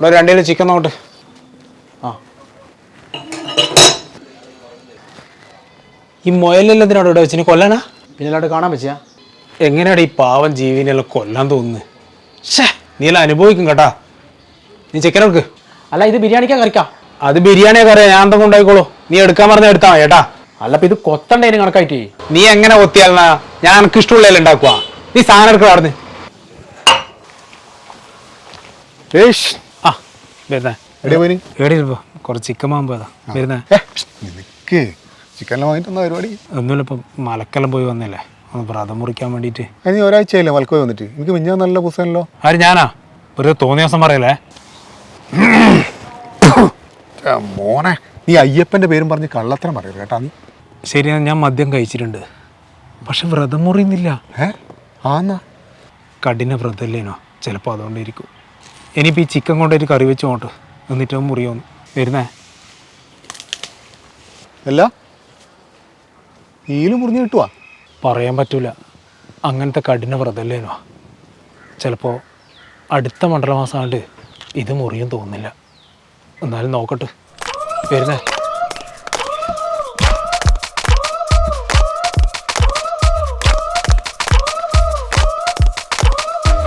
ഇവിടെ രണ്ടു kilo chicken not ആ. ഈ മുയലെല്ലാം എന്തിനാണ് ഇവിടെ വെച്ചിന് കൊല്ലാനാ? പിന്നെ കാണാൻ പറ്റിയ? എങ്ങനെയാണ് ഈ പാവം ജീവിനെല്ലാം കൊല്ലാൻ തോന്നുന്നത് ഷേ നീ എല്ലാം അനുഭവിക്കും കേട്ടാ. നീ ചിക്കൻ എടുക്ക്. അല്ല ഇത് ബിരിയാണിക്കാ കറിക്കാം? അത് ബിരിയാണിയാ കറിയാ. ഞാൻ എന്തെങ്കിലും ഉണ്ടായിക്കോളൂ നീ എടുക്കാൻ പറഞ്ഞ എടുത്താ കേട്ടാ. അല്ല ഇത് കൊത്തണ്ടേന് കണക്കായിട്ട്? നീ എങ്ങനെ കൊത്തിയാലനാ ഞാൻ എനിക്ക് ഇഷ്ടമുള്ള ഉണ്ടാക്കുക നീ സാധനം എടുക്കുക അവിടെ ഏഷ് വരുന്നേ? കുറച്ച് ചിക്കൻ വരുന്നേ? നിനക്ക് ചിക്കനെല്ലാം വാങ്ങിട്ട് എന്താ പരിപാടി. ഒന്നുമില്ല ഇപ്പം മലക്കെല്ലാം പോയി വന്നല്ലേ. ഒന്ന് വ്രതം മുറിക്കാൻ വേണ്ടിയിട്ട്. അതിന് ഒരാഴ്ചയല്ലേ മലക്ക് പോയി വന്നിട്ട്? എനിക്ക് മിഞ്ഞാ നല്ല പുസ്തകമല്ലോ. ആര് ഞാനാ? ഒരു തോന്നിയ ദിവസം പറയല്ലേ? മോനെ നീ അയ്യപ്പന്റെ പേരും പറഞ്ഞ് കള്ളത്തരം പറയരുത് കേട്ടാ നീ. ശരി ഞാൻ മദ്യം കഴിച്ചിട്ടുണ്ട്. പക്ഷെ വ്രതം മുറിയുന്നില്ല. ഏ ആന്നാ. കഠിന വ്രതല്ലേനോ ചിലപ്പോ അതുകൊണ്ടിരിക്കും ഇനിയിപ്പോൾ ഈ ചിക്കൻ കൊണ്ടൊരു കറി വെച്ച് പോട്ട് എന്നിട്ട് മുറിയോന്ന് വരുന്നേ? അല്ല നീലും മുറിഞ്ഞ് കിട്ടുവാ? പറയാൻ പറ്റൂല. അങ്ങനത്തെ കഠിന വ്രതല്ലേനോ ചിലപ്പോൾ അടുത്ത മണ്ഡലമാസമാണ്ട് ഇത് മുറിയും തോന്നുന്നില്ല എന്നാലും നോക്കട്ടെ. വരുന്നേ?